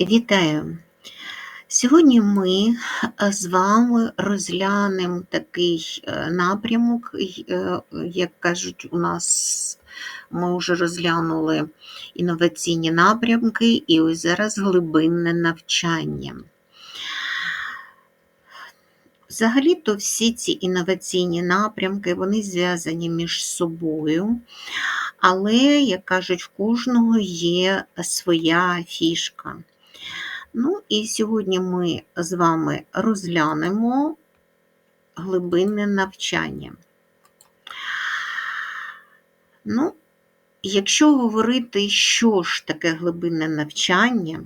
Вітаю! Сьогодні ми е, з вами розглянемо такий е, напрямок, е, як кажуть, у нас ми вже розглянули інноваційні напрямки, і ось зараз глибинне навчання. Взагалі-то всі ці інноваційні напрямки, вони зв'язані між собою, але, як кажуть, в кожного є своя фішка. Ну і сьогодні ми з вами розглянемо глибинне навчання. Ну, якщо говорити, що ж таке глибинне навчання,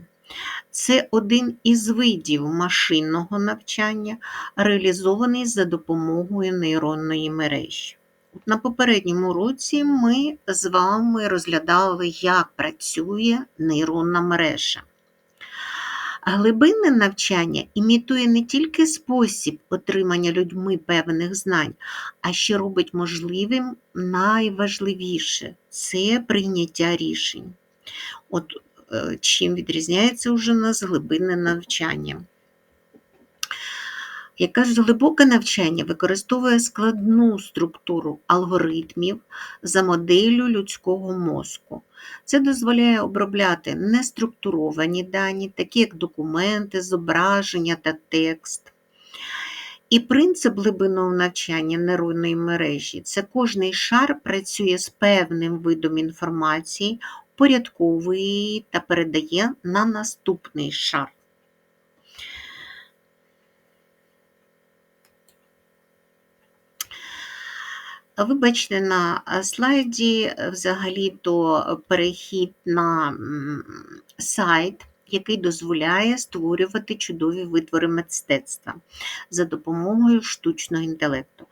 це один із видів машинного навчання, реалізований за допомогою нейронної мережі. На попередньому році ми з вами розглядали, як працює нейронна мережа. Глибинне навчання імітує не тільки спосіб отримання людьми певних знань, а ще робить можливим найважливіше це прийняття рішень. От е, Чим відрізняється уже нас глибинне навчання. Яке ж глибоке навчання використовує складну структуру алгоритмів за моделлю людського мозку. Це дозволяє обробляти неструктуровані дані, такі як документи, зображення та текст. І принцип глибинного навчання нейронної мережі це кожний шар працює з певним видом інформації, порядковує її та передає на наступний шар. Ви бачите на слайді е, взагалі-то перехід на сайт, який дозволяє створювати чудові витвори мистецтва за допомогою штучного інтелекту.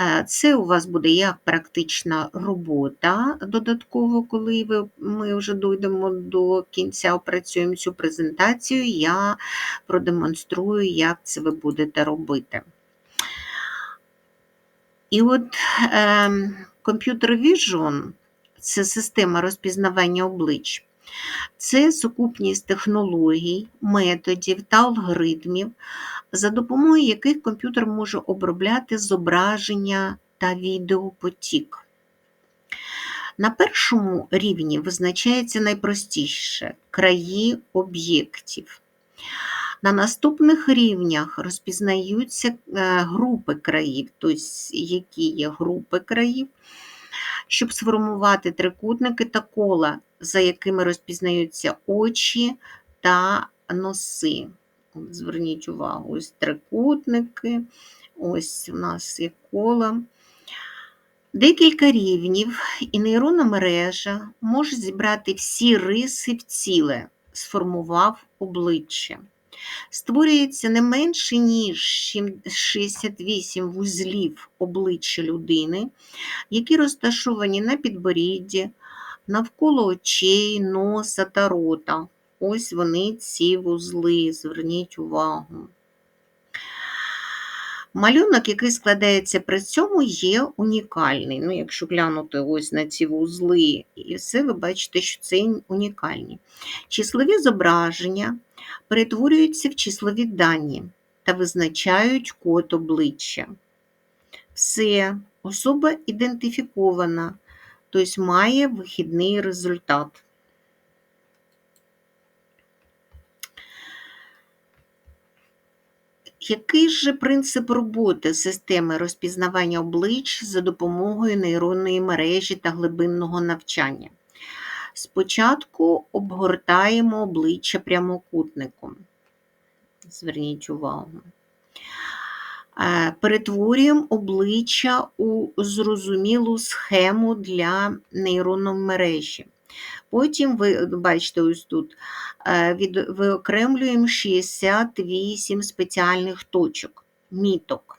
Е, це у вас буде як практична робота додатково, коли ви, ми вже дійдемо до кінця, опрацюємо цю презентацію, я продемонструю, як це ви будете робити. І от е, Computer Vision це система розпізнавання облич, це сукупність технологій, методів та алгоритмів, за допомогою яких комп'ютер може обробляти зображення та відеопотік. На першому рівні визначається найпростіше краї об'єктів. На наступних рівнях розпізнаються е, групи країв, тобто які є групи країв, щоб сформувати трикутники та кола, за якими розпізнаються очі та носи. Зверніть увагу, ось трикутники, ось у нас є кола. Декілька рівнів і нейронна мережа може зібрати всі риси в ціле, сформував обличчя. Створюється не менше, ніж 68 вузлів обличчя людини, які розташовані на підборідді, навколо очей, носа та рота. Ось вони ці вузли, зверніть увагу. Малюнок, який складається при цьому, є унікальний. Ну, Якщо глянути ось на ці вузли, і все, ви бачите, що це унікальні. Числові зображення перетворюються в числові дані та визначають код обличчя. Все, особа ідентифікована, тобто має вихідний результат. Який же принцип роботи системи розпізнавання облич за допомогою нейронної мережі та глибинного навчання? Спочатку обгортаємо обличчя прямокутником. Зверніть увагу. Е, перетворюємо обличчя у зрозумілу схему для нейронної мережі. Потім ви бачите, ось тут е, виокремлюємо 68 спеціальних точок, міток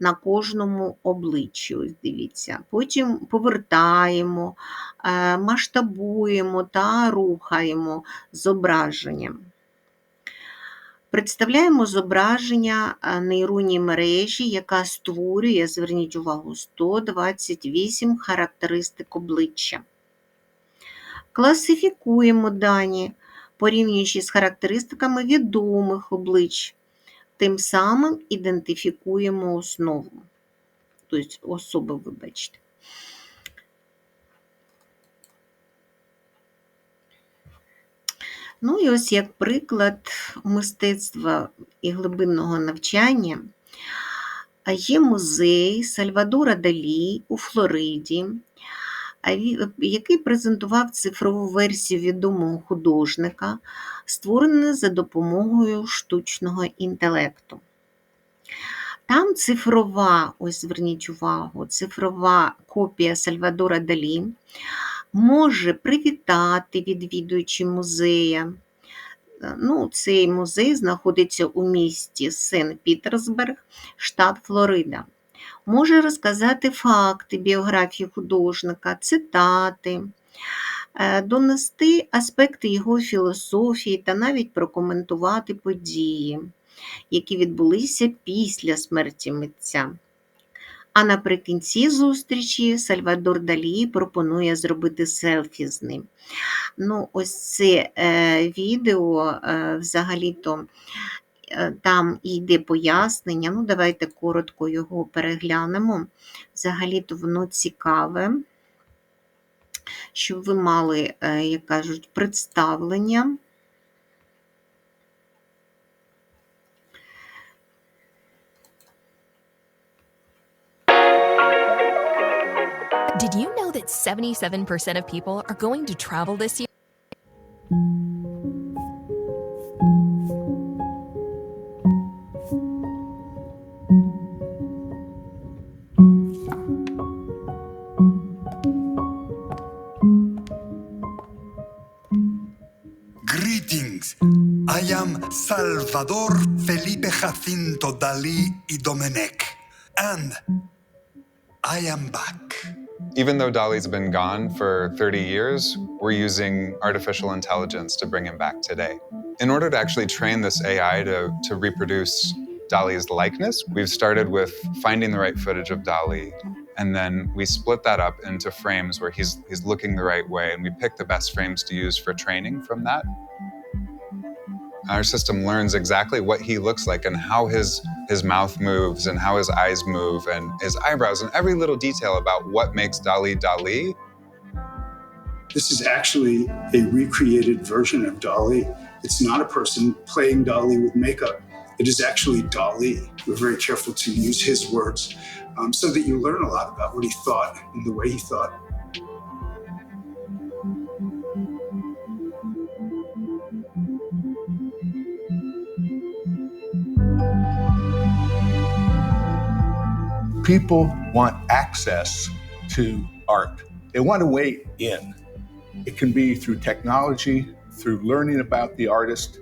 на кожному обличчі. Ось дивіться. Потім повертаємо, е, масштабуємо та рухаємо зображенням. Представляємо зображення е, нейронній мережі, яка створює, зверніть увагу, 128 характеристик обличчя. Класифікуємо дані, порівнюючи з характеристиками відомих облич. Тим самим ідентифікуємо основу, тобто особи, вибачте. Ну і ось як приклад мистецтва і глибинного навчання є музей Сальвадора Далі у Флориді, який презентував цифрову версію відомого художника, створену за допомогою штучного інтелекту. Там цифрова, ось зверніть увагу, цифрова копія Сальвадора Далі може привітати відвідувачі музея. Ну, Цей музей знаходиться у місті Сен-Пітерсберг, штат Флорида. Може розказати факти біографії художника, цитати, е, донести аспекти його філософії та навіть прокоментувати події, які відбулися після смерті митця. А наприкінці зустрічі Сальвадор Далі пропонує зробити селфі з ним. Ну, Ось це е, відео е, взагалі-то там йде пояснення. Ну, Давайте коротко його переглянемо. Взагалі-то воно цікаве, щоб ви мали, е, як кажуть, представлення. Did you know that 77% of people are going to travel this year? Salvador Felipe Jacinto Dalí y Domenech. And I am back. Even though Dali's been gone for 30 years, we're using artificial intelligence to bring him back today. In order to actually train this AI to, to reproduce Dali's likeness, we've started with finding the right footage of Dali, And then we split that up into frames where he's, he's looking the right way. And we pick the best frames to use for training from that. Our system learns exactly what he looks like and how his his mouth moves and how his eyes move and his eyebrows and every little detail about what makes Dali Dali. This is actually a recreated version of Dali. It's not a person playing Dali with makeup. It is actually Dali. We're very careful to use his words um, so that you learn a lot about what he thought and the way he thought. People want access to art. They want a way in. It can be through technology, through learning about the artist.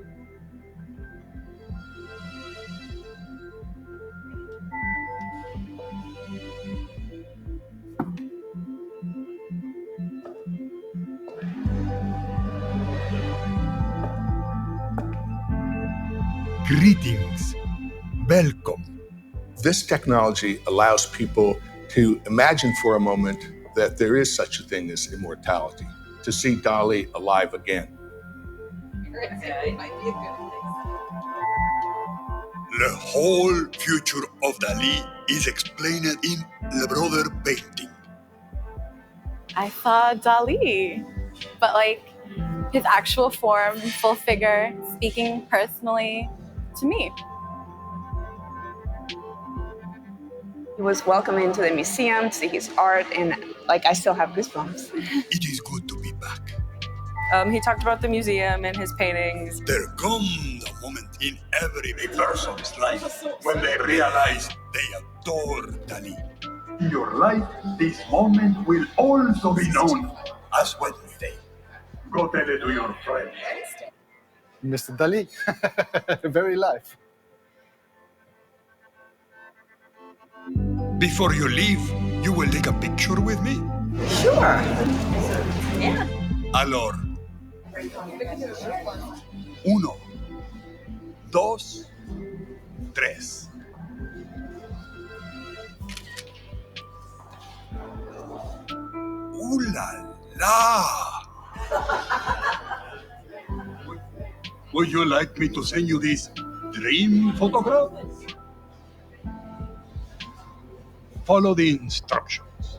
Greetings. Welcome. This technology allows people to imagine for a moment that there is such a thing as immortality, to see Dali alive again. The whole future of Dali is explained in Le Brother painting. I saw Dali, but like his actual form, full figure, speaking personally to me. He was welcome into the museum to see his art, and like I still have goosebumps. It is good to be back. Um, he talked about the museum and his paintings. There comes a moment in every person's life when they realize they adore Dali. In your life, this moment will also be known as Wednesday. Go tell it to your friends. Mr. Dali, very live. Before you leave, you will take a picture with me? Sure. Yeah. Alors. Uno, dos, tres. ¡Uh, la, la! would you like me to send you this dream photograph? Follow the instructions.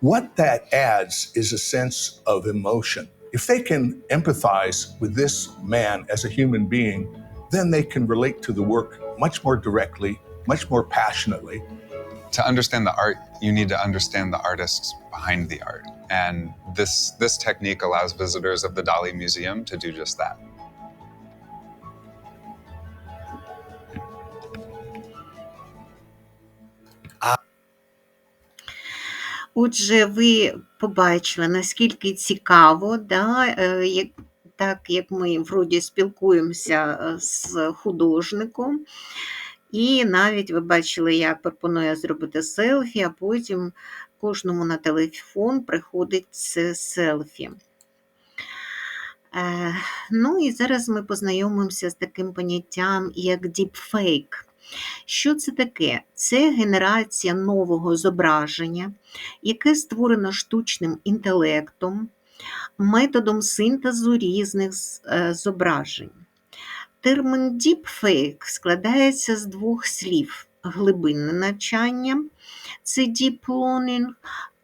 What that adds is a sense of emotion. If they can empathize with this man as a human being, then they can relate to the work much more directly, much more passionately. To understand the art, you need to understand the artists behind the art. And this, this technique allows visitors of the Dali Museum to do just that. Отже, ви побачили, наскільки цікаво, да, е, як, так як ми вроді спілкуємося е, з художником, і навіть ви бачили, як пропонує зробити селфі, а потім кожному на телефон приходить це селфі. Е, Ну і зараз ми познайомимося з таким поняттям, як deepfake. Що це таке? Це генерація нового зображення, яке створено штучним інтелектом, методом синтезу різних е, зображень. Термін deepfake складається з двох слів: глибинне навчання це deep learning,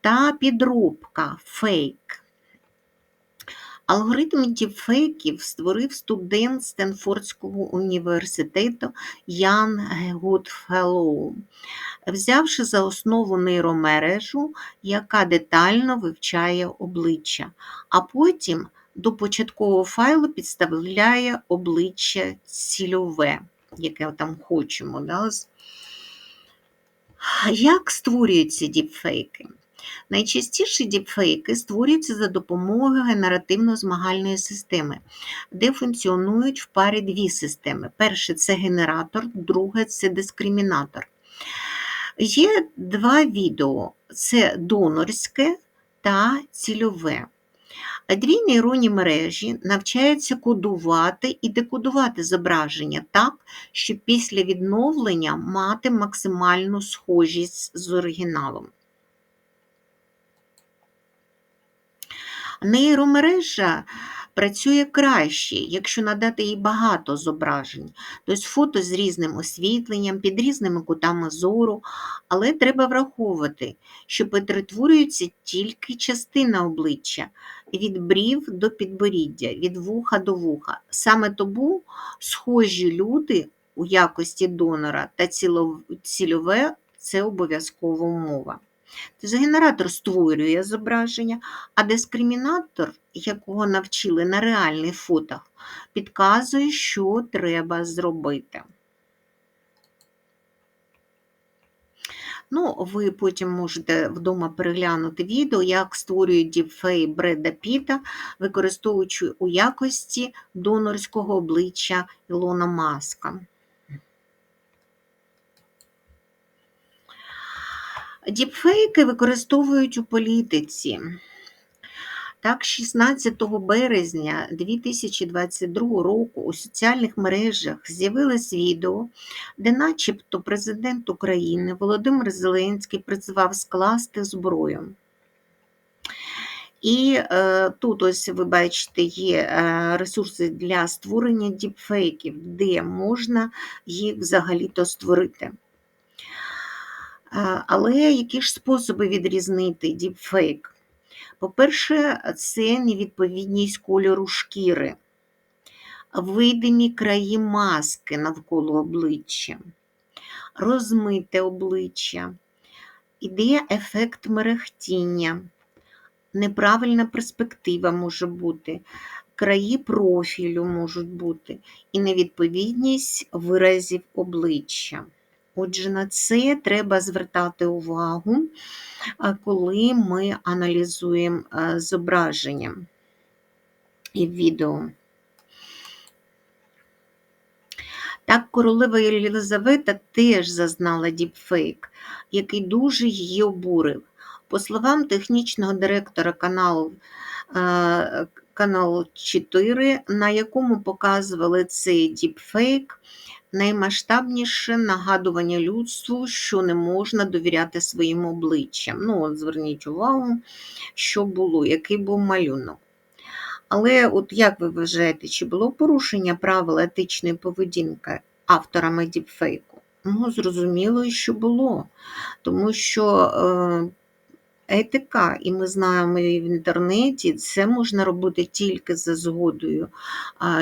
та підробка fake. Алгоритм діпфейків створив студент Стенфордського університету Ян Гудфеллоу, взявши за основу нейромережу, яка детально вивчає обличчя, а потім до початкового файлу підставляє обличчя цільове, яке там хочемо. Да? Як створюються діпфейки? Найчастіше діпфейки створюються за допомогою генеративно-змагальної системи, де функціонують в парі дві системи. Перше це генератор, друге це дискримінатор. Є два відео: це донорське та цільове. Дві нейронні мережі навчаються кодувати і декодувати зображення так, щоб після відновлення мати максимальну схожість з оригіналом. Нейромережа працює краще, якщо надати їй багато зображень, тобто фото з різним освітленням, під різними кутами зору, але треба враховувати, що перетворюється тільки частина обличчя від брів до підборіддя, від вуха до вуха. Саме тому схожі люди у якості донора та цільове це обов'язкова умова. Тобто генератор створює зображення, а дискримінатор, якого навчили на реальних фотах, підказує, що треба зробити. Ну, ви потім можете вдома переглянути відео, як створюють діпфей Бреда Піта, використовуючи у якості донорського обличчя Ілона Маска. Діпфейки використовують у політиці. Так, 16 березня 2022 року у соціальних мережах з'явилось відео, де начебто президент України Володимир Зеленський призвав скласти зброю. І е, тут ось ви бачите є е, ресурси для створення діпфейків, де можна їх взагалі-то створити. Е, Але які ж способи відрізнити діпфейк? По-перше, це невідповідність кольору шкіри, видимі краї маски навколо обличчя, розмите обличчя, іде ефект мерехтіння, неправильна перспектива може бути, краї профілю можуть бути, і невідповідність виразів обличчя. Отже, на це треба звертати увагу, коли ми аналізуємо зображення і відео. Так, королева Єлизавета теж зазнала діпфейк, який дуже її обурив. По словам технічного директора каналу, е, каналу 4, на якому показували цей діпфейк, наймасштабніше нагадування людству, що не можна довіряти своїм обличчям. Ну, от зверніть увагу, що було, який був малюнок. Але от як ви вважаєте, чи було порушення правил етичної поведінки авторами діпфейку? Ну, зрозуміло, що було. Тому що е, етика, і ми знаємо і в інтернеті, це можна робити тільки за згодою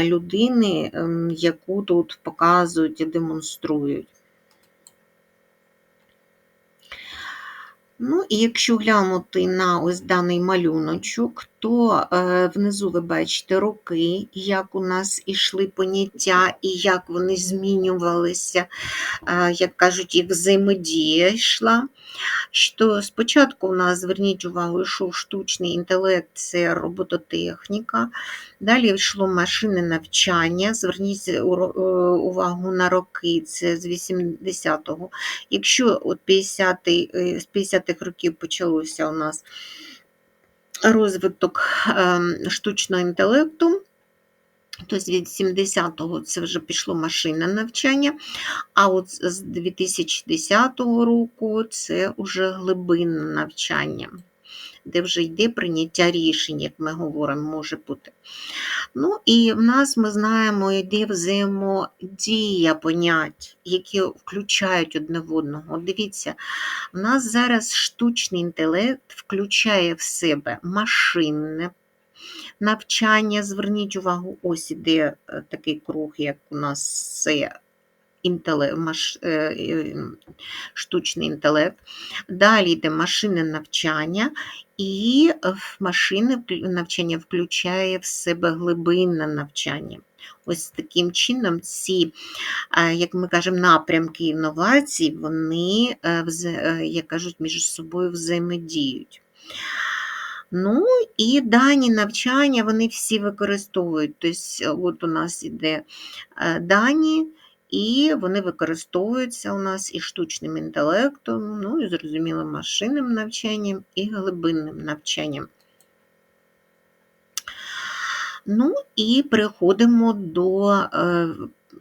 людини, ем, яку тут показують і демонструють. Ну, і якщо глянути на ось даний малюночок, то е, внизу ви бачите роки, як у нас ішли поняття, і як вони змінювалися, е, як кажуть, їх взаємодія йшла. Що Спочатку у нас, зверніть увагу, йшов штучний інтелект, це робототехніка. Далі йшло машини навчання, зверніть е, увагу на роки, це з 80-го. Якщо от 50 з 50 70-х років почалося у нас розвиток ем, штучного інтелекту. Тобто від 70-го це вже пішло машинне навчання, а от з 2010 року це вже глибинне навчання де вже йде прийняття рішень, як ми говоримо, може бути. Ну і в нас ми знаємо, йде взаємодія понять, які включають одне в одного. Дивіться, в нас зараз штучний інтелект включає в себе машинне навчання. Зверніть увагу, ось іде е, такий круг, як у нас це інтеле, маш, е, е, штучний інтелект. Далі йде машинне навчання, і вклю- навчання включає в себе глибинне навчання. Ось таким чином ці, е, як ми кажемо, напрямки інновацій, вони, е, е, як кажуть, між собою взаємодіють. Ну і дані навчання вони всі використовують. Тобто, от у нас іде е, дані, і вони використовуються у нас і штучним інтелектом, ну і зрозуміло, машинним навчанням і глибинним навчанням. Ну і переходимо до е,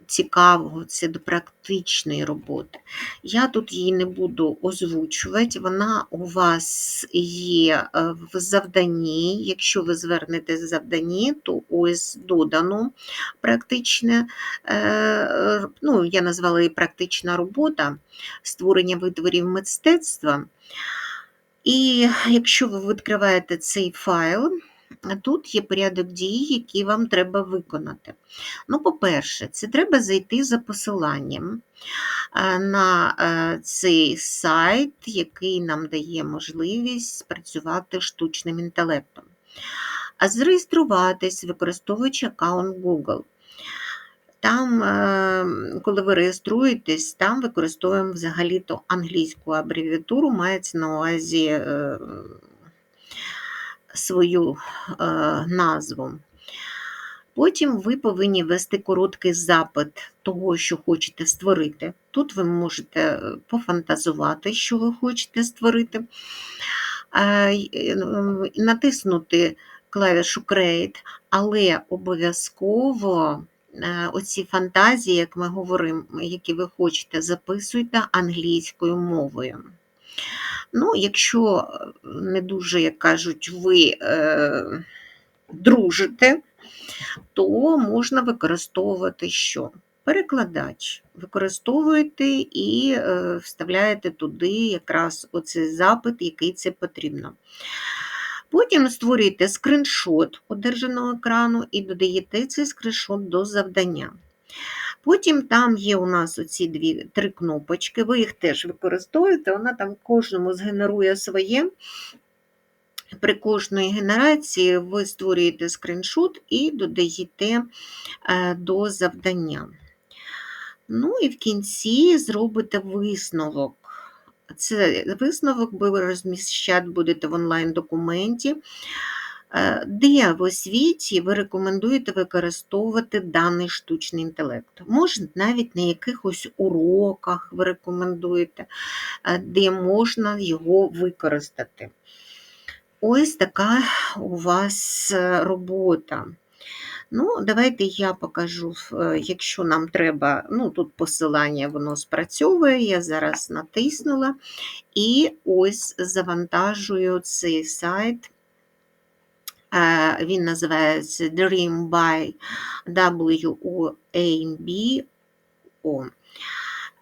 цікавого, це до практичної роботи. Я тут її не буду озвучувати, вона у вас є е, в завданні. Якщо ви звернете завданні, то ось додано практичне, е, ну, я назвала її практична робота створення витворів мистецтва. І якщо ви відкриваєте цей файл, тут є порядок дій, які вам треба виконати. Ну, по-перше, це треба зайти за посиланням е, на е, цей сайт, який нам дає можливість працювати штучним інтелектом. А зареєструватись, використовуючи аккаунт Google. Там, е, коли ви реєструєтесь, там використовуємо взагалі-то англійську абревіатуру, мається на увазі свою е, назву. Потім ви повинні ввести короткий запит того, що хочете створити. Тут ви можете е, пофантазувати, що ви хочете створити, Е, е, натиснути клавішу Create, але обов'язково оці фантазії, як ми говоримо, які ви хочете, записуйте англійською мовою. Ну, якщо е, не дуже, як кажуть, ви е, дружите, то можна використовувати що? Перекладач. Використовуєте і е, вставляєте туди якраз оцей запит, який це потрібно. Потім створюєте скриншот одержаного екрану і додаєте цей скриншот до завдання. Потім там є у нас оці дві три кнопочки, ви їх теж використовуєте, вона там кожному згенерує своє. При кожної генерації ви створюєте скриншот і додаєте е, до завдання. Ну і в кінці зробите висновок. Це висновок ви розміщати будете в онлайн-документі, де в освіті ви рекомендуєте використовувати даний штучний інтелект. Може, навіть на якихось уроках ви рекомендуєте, е, де можна його використати. Ось така у вас е, робота. Ну, давайте я покажу, е, якщо нам треба, ну, тут посилання воно спрацьовує, я зараз натиснула, і ось завантажую цей сайт. Він називається Dream by WOAB.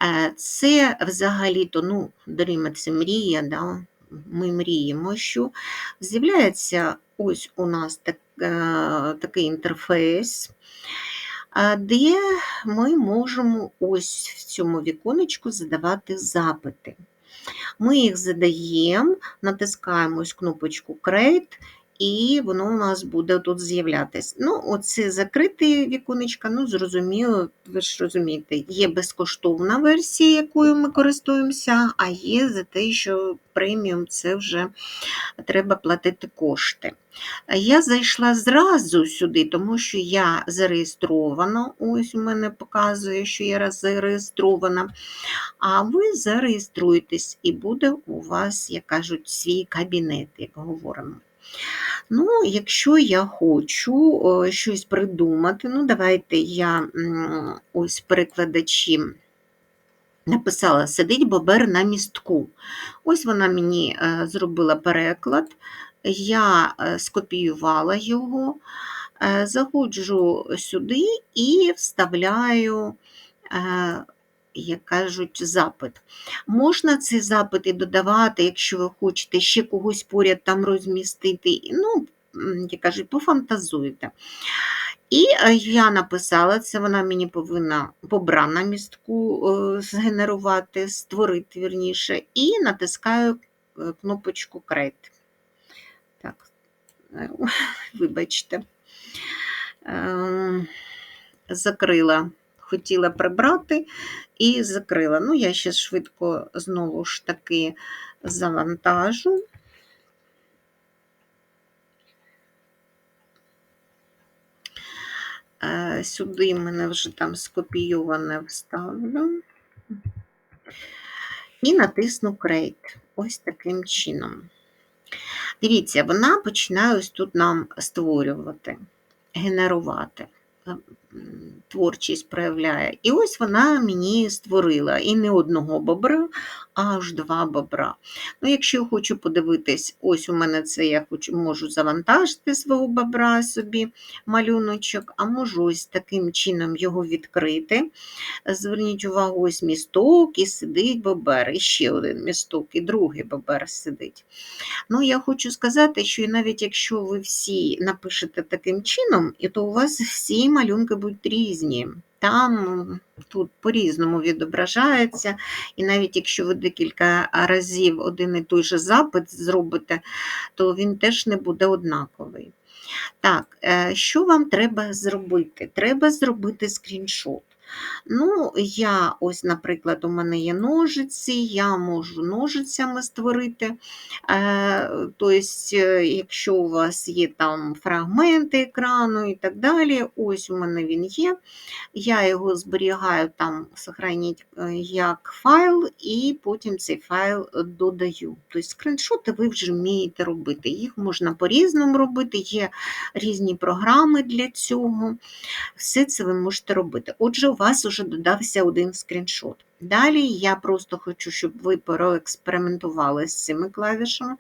Е, Це взагалі-то, ну, Dream – це мрія, да? ми мріємо, що з'являється ось у нас так, е, такий інтерфейс, де ми можемо ось в цьому віконечку задавати запити. Ми їх задаємо, натискаємо ось кнопочку Create, і воно у нас буде тут з'являтись. Ну, оце закрите віконечко, ну, зрозуміло, ви ж розумієте, є безкоштовна версія, якою ми користуємося, а є за те, що преміум це вже треба платити кошти. Я зайшла зразу сюди, тому що я зареєстрована. Ось у мене показує, що я зареєстрована. А ви зареєструєтесь, і буде у вас, як кажуть, свій кабінет, як говоримо. Ну, якщо я хочу е, щось придумати, ну, давайте я ось перекладачі написала Сидить бобер на містку. Ось вона мені е, зробила переклад, я е, скопіювала його, заходжу сюди і вставляю. Як кажуть, запит. Можна цей запит і додавати, якщо ви хочете ще когось поряд там розмістити. Ну, як кажуть, пофантазуйте. І е, я написала це, вона мені повинна бобра на містку е, згенерувати, створити вірніше, і натискаю е, кнопочку Create. Так, вибачте, Ем, закрила, хотіла прибрати і закрила. Ну, я ще швидко знову ж таки завантажу. Е, Сюди мене вже там скопійоване вставлю. І натисну Create. Ось таким чином. Дивіться, вона починає ось тут нам створювати, генерувати. Е, Творчість проявляє. І ось вона мені створила і не одного бобра, а аж два бобра. Ну, якщо я хочу подивитись, ось у мене це я хочу, можу завантажити свого бобра собі малюночок, а можу ось таким чином його відкрити. Зверніть увагу, ось місток і сидить бобер, і ще один місток, і другий бобер сидить. Ну, я хочу сказати, що навіть якщо ви всі напишете таким чином, і то у вас всі малюнки будуть різні. Там тут по-різному відображається, і навіть якщо ви декілька разів один і той же запит зробите, то він теж не буде однаковий. Так, е, що вам треба зробити? Треба зробити скріншот. Ну, я, ось, наприклад, у мене є ножиці, я можу ножицями створити. Тобто, якщо у вас є там фрагменти екрану і так далі, ось у мене він є. Я його зберігаю там, сохраніть е, як файл, і потім цей файл додаю. Тобто скріншоти ви вже вмієте робити. Їх можна по-різному робити, є різні програми для цього. Все це ви можете робити. Отже, вас вже додався один скріншот. Далі я просто хочу, щоб ви проекспериментували з цими клавішами.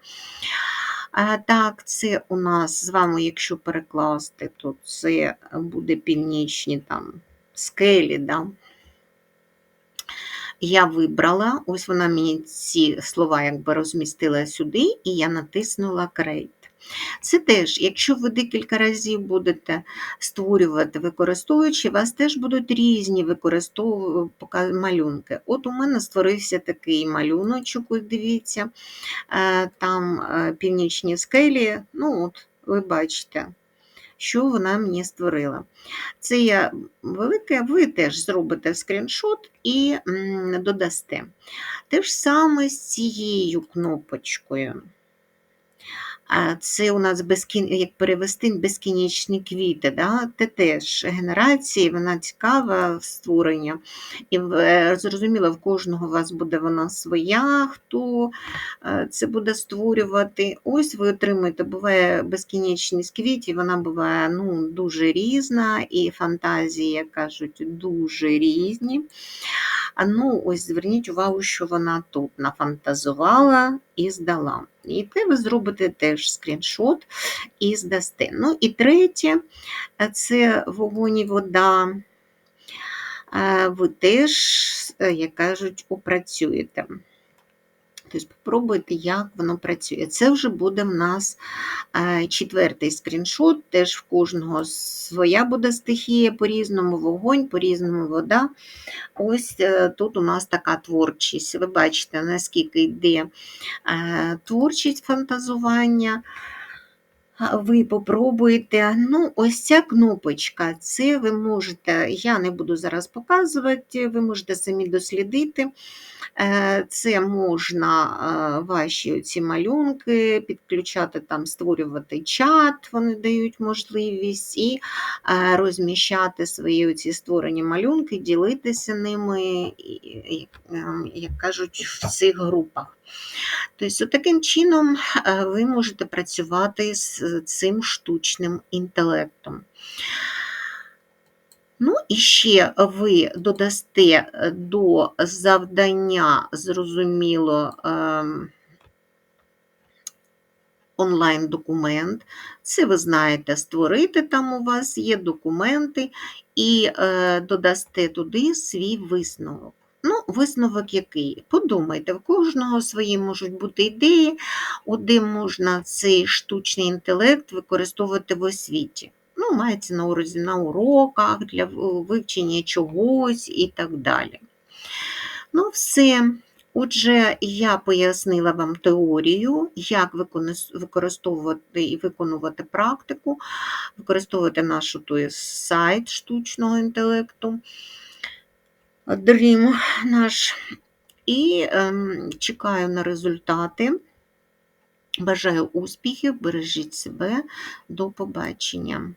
Так, це у нас з вами, якщо перекласти, то це буде північні там скелі. Да? Я вибрала, ось вона мені ці слова якби розмістила сюди, і я натиснула Create. Це теж, якщо ви декілька разів будете створювати, використовуючи, у вас теж будуть різні використову- малюнки. От у мене створився такий малюночок, ось дивіться, е, там е, північні скелі, ну от ви бачите, що вона мені створила. Це я велике, ви теж зробите скріншот і додасте. Те ж саме з цією кнопочкою. Це у нас безкін... як перевести безкінечні квіти. Да? Це теж генерації, вона цікава в створенні. І е, зрозуміло, в кожного у вас буде вона своя, хто е, це буде створювати. Ось ви отримуєте, буває безкінечність квітів, вона буває ну, дуже різна, і фантазії, як кажуть, дуже різні. А ну, ось зверніть увагу, що вона тут нафантазувала і здала. І те ви зробите теж скріншот і здасте. Ну і третє, е, це вогонь і вода. Е, Ви теж, е, як кажуть, опрацюєте. Тобто попробуйте, як воно працює. Це вже буде в нас е, четвертий скріншот, теж в кожного своя буде стихія, по-різному вогонь, по-різному вода. Ось е, тут у нас така творчість. Ви бачите, наскільки йде е, творчість фантазування. Ви попробуєте. Ну, ось ця кнопочка, це ви можете, я не буду зараз показувати, ви можете самі дослідити. Е, Це можна е, ваші ці малюнки підключати, там, створювати чат, вони дають можливість, і е, розміщати свої ці створені малюнки, ділитися ними, ем, як кажуть, в цих групах. Тобто, таким чином е, ви можете працювати з цим штучним інтелектом. Ну, і ще ви додасте е, до завдання, зрозуміло, ем, онлайн-документ. Це ви знаєте, створити там у вас є документи, і е, додасте туди свій висновок. Висновок який? Подумайте, в кожного свої можуть бути ідеї, де можна цей штучний інтелект використовувати в освіті. Ну, мається на увазі на уроках для вивчення чогось і так далі. Ну, все. Отже, я пояснила вам теорію, як використовувати і виконувати практику, використовувати наш той сайт штучного інтелекту. Dream наш. І ем, чекаю на результати. Бажаю успіхів, бережіть себе. До побачення.